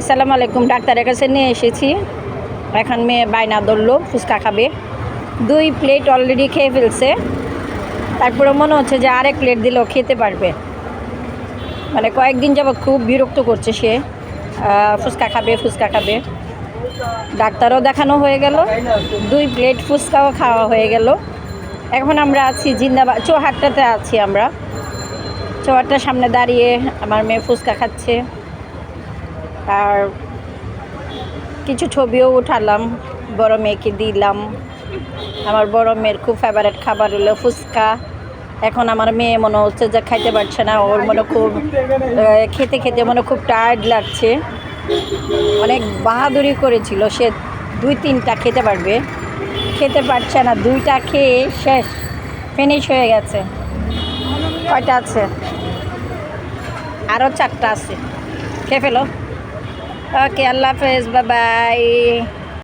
আসসালামু আলাইকুম, ডাক্তারের কাছে নিয়ে এসেছি। এখন মেয়ে বায়না ধরলো, ফুচকা খাবে। দুই প্লেট অলরেডি খেয়ে ফেলছে। তারপরে মনে হচ্ছে যে আরেক প্লেট দিলেও খেতে পারবে। মানে কয়েকদিন যাবৎ খুব বিরক্ত করছে সে। ফুচকা খাবে ফুচকা খাবে। ডাক্তারও দেখানো হয়ে গেল। দুই প্লেট ফুচকাও খাওয়া হয়ে গেল। এখন আমরা আছি জিন্দাবাদ, চৌহাট্টাতে আছি আমরা। চৌহাট্টার সামনে দাঁড়িয়ে আমার মেয়ে ফুচকা খাচ্ছে। আর কিছু ছবিও উঠালাম, বড় মেয়েকে দিলাম। আমার বড় মেয়ের খুব ফেভারেট খাবার হলো ফুচকা। এখন আমার মেয়ে মনে হচ্ছে যে খাইতে পারছে না, ওর মনে খুব খেতে খেতে মনে খুব টায়ার্ড লাগছে। অনেক বাহাদুরি করেছিল, সে দুই তিনটা খেতে পারবে। খেতে পারছে না, দুইটা খেয়ে শেষ ফিনিশ হয়ে গেছে। কয়টা আছে? আরও চারটা আছে। খেয়ে ফেলো। ওকে আল্লাহ হাফেজ বাই